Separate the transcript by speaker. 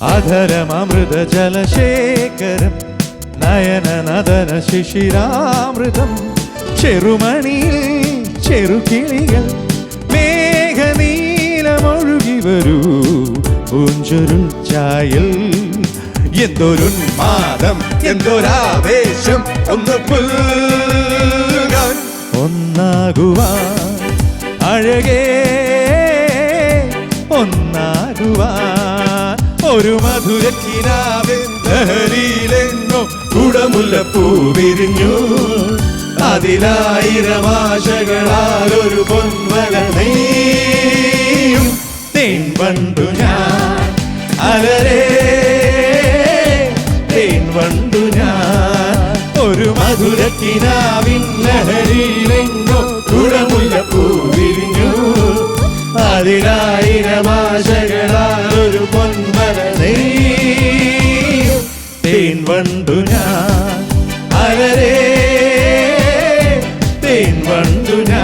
Speaker 1: അധരമൃത ജലശേഖരം നയന നദന ശിശിരാമൃതം ചെറുമണിയിൽ ചെറുകിളികൾ മേഘനീലമൊഴുകി വരൂ പൂഞ്ചുരുൾ ചായൽ. എന്തൊരുന്മാദം എന്തൊരാവേശം ഒന്ന് ഒന്നാകുവാൻ ഒരു മധുരക്കിനാവിൻ ലഹരിയിലെങ്ങോ കുടമുല്ലപ്പൂ വിരിഞ്ഞു. അതിലായിരം ആശകളാൽ ഒരു പൊൻവല തേൻ വണ്ടു ഞാൻ അലരേ. തേൻ വണ്ടു ഞാൻ ഒരു മധുരക്കിനാവിൻ ലഹരിയിലെങ്ങോ കുടമുല്ലപ്പൂ വിരിഞ്ഞു. അതിനായിരം തേൻ വണ്ടു ഞാൻ. അരരേ തേൻ വണ്ടു ഞാൻ.